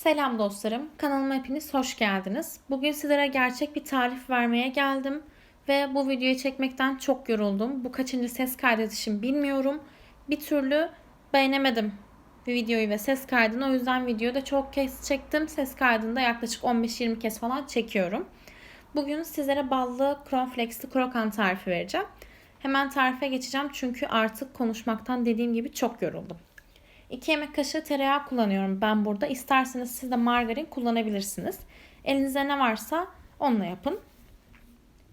Selam dostlarım, kanalıma hepiniz hoş geldiniz. Bugün sizlere gerçek bir tarif vermeye geldim ve bu videoyu çekmekten çok yoruldum. Bu kaçıncı ses kaydedişim bilmiyorum. Bir türlü beğenemedim videoyu ve ses kaydını. O yüzden videoda çok kez çektim. Ses kaydında yaklaşık 15-20 kez falan çekiyorum. Bugün sizlere ballı cornflakesli krokan tarifi vereceğim. Hemen tarife geçeceğim çünkü artık konuşmaktan dediğim gibi çok yoruldum. 2 yemek kaşığı tereyağı kullanıyorum ben burada. İsterseniz siz de margarin kullanabilirsiniz. Elinizde ne varsa onunla yapın.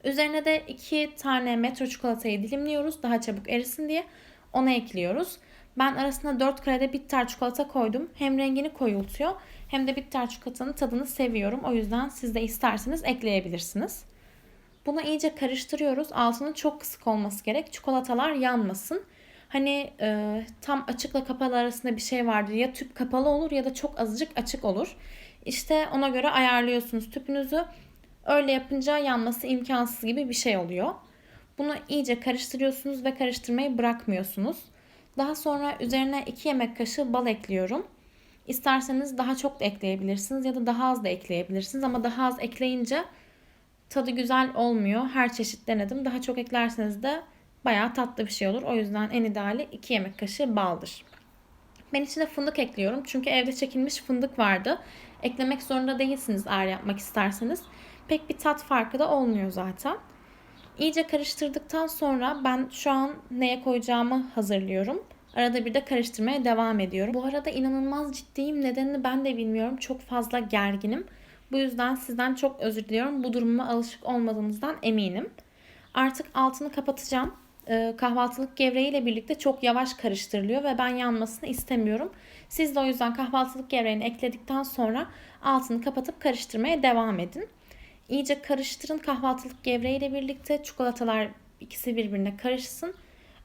Üzerine de 2 tane metro çikolatayı dilimliyoruz daha çabuk erisin diye. Ona ekliyoruz. Ben arasına 4 krede bitter çikolata koydum. Hem rengini koyultuyor hem de bitter çikolatanın tadını seviyorum. O yüzden siz de isterseniz ekleyebilirsiniz. Bunu iyice karıştırıyoruz. Altının çok kısık olması gerek. Çikolatalar yanmasın. Hani e, tam açıkla kapalı arasında bir şey vardır. Ya tüp kapalı olur ya da çok azıcık açık olur. İşte ona göre ayarlıyorsunuz tüpünüzü. Öyle yapınca yanması imkansız gibi bir şey oluyor. Bunu iyice karıştırıyorsunuz ve karıştırmayı bırakmıyorsunuz. Daha sonra üzerine 2 yemek kaşığı bal ekliyorum. İsterseniz daha çok da ekleyebilirsiniz ya da daha az da ekleyebilirsiniz ama daha az ekleyince tadı güzel olmuyor. Her çeşit denedim. Daha çok eklerseniz de bayağı tatlı bir şey olur. O yüzden en ideali 2 yemek kaşığı baldır. Ben içine fındık ekliyorum. Çünkü evde çekilmiş fındık vardı. Eklemek zorunda değilsiniz eğer yapmak isterseniz. Pek bir tat farkı da olmuyor zaten. İyice karıştırdıktan sonra ben şu an neye koyacağımı hazırlıyorum. Arada bir de karıştırmaya devam ediyorum. Bu arada inanılmaz ciddiyim. Nedenini ben de bilmiyorum. Çok fazla gerginim. Bu yüzden sizden çok özür diliyorum. Bu durumuma alışık olmadığınızdan eminim. Artık altını kapatacağım. Ee, kahvaltılık gevreğiyle birlikte çok yavaş karıştırılıyor ve ben yanmasını istemiyorum. Siz de o yüzden kahvaltılık gevreğini ekledikten sonra altını kapatıp karıştırmaya devam edin. İyice karıştırın kahvaltılık gevreğiyle birlikte çikolatalar ikisi birbirine karışsın.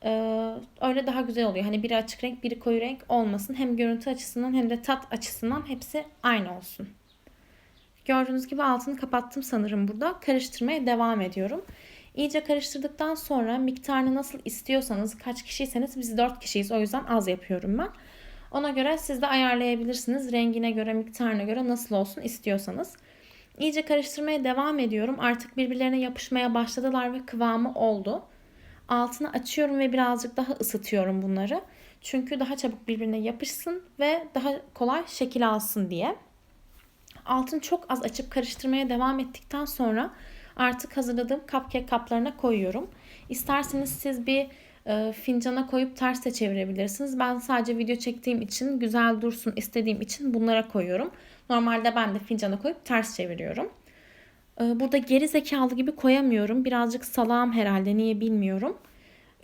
Ee, öyle daha güzel oluyor. Hani biri açık renk, biri koyu renk olmasın. Hem görüntü açısından hem de tat açısından hepsi aynı olsun. Gördüğünüz gibi altını kapattım sanırım burada. Karıştırmaya devam ediyorum. İyice karıştırdıktan sonra miktarını nasıl istiyorsanız kaç kişiyseniz biz 4 kişiyiz o yüzden az yapıyorum ben. Ona göre siz de ayarlayabilirsiniz. Rengine göre, miktarına göre nasıl olsun istiyorsanız. İyice karıştırmaya devam ediyorum. Artık birbirlerine yapışmaya başladılar ve kıvamı oldu. Altını açıyorum ve birazcık daha ısıtıyorum bunları. Çünkü daha çabuk birbirine yapışsın ve daha kolay şekil alsın diye. Altını çok az açıp karıştırmaya devam ettikten sonra artık hazırladığım cupcake kaplarına koyuyorum. İsterseniz siz bir e, fincana koyup ters de çevirebilirsiniz. Ben sadece video çektiğim için güzel dursun istediğim için bunlara koyuyorum. Normalde ben de fincana koyup ters çeviriyorum. E, burada geri zekalı gibi koyamıyorum. Birazcık salağım herhalde niye bilmiyorum.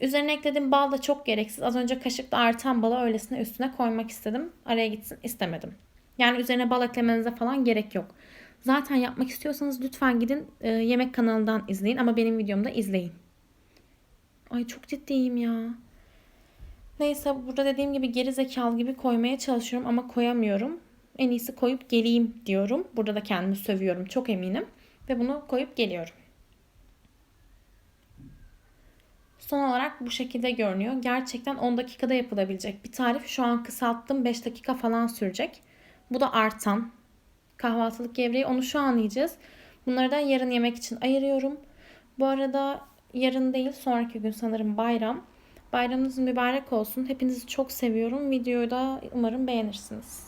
Üzerine eklediğim bal da çok gereksiz. Az önce kaşıkla artan balı öylesine üstüne koymak istedim. Araya gitsin istemedim. Yani üzerine bal eklemenize falan gerek yok. Zaten yapmak istiyorsanız lütfen gidin e, yemek kanalından izleyin ama benim videomda izleyin. Ay çok ciddiyim ya. Neyse burada dediğim gibi geri zekalı gibi koymaya çalışıyorum ama koyamıyorum. En iyisi koyup geleyim diyorum. Burada da kendimi sövüyorum çok eminim. Ve bunu koyup geliyorum. Son olarak bu şekilde görünüyor. Gerçekten 10 dakikada yapılabilecek bir tarif. Şu an kısalttım 5 dakika falan sürecek. Bu da artan. Kahvaltılık gevreği onu şu an yiyeceğiz. Bunları da yarın yemek için ayırıyorum. Bu arada yarın değil sonraki gün sanırım bayram. Bayramınız mübarek olsun. Hepinizi çok seviyorum. Videoyu da umarım beğenirsiniz.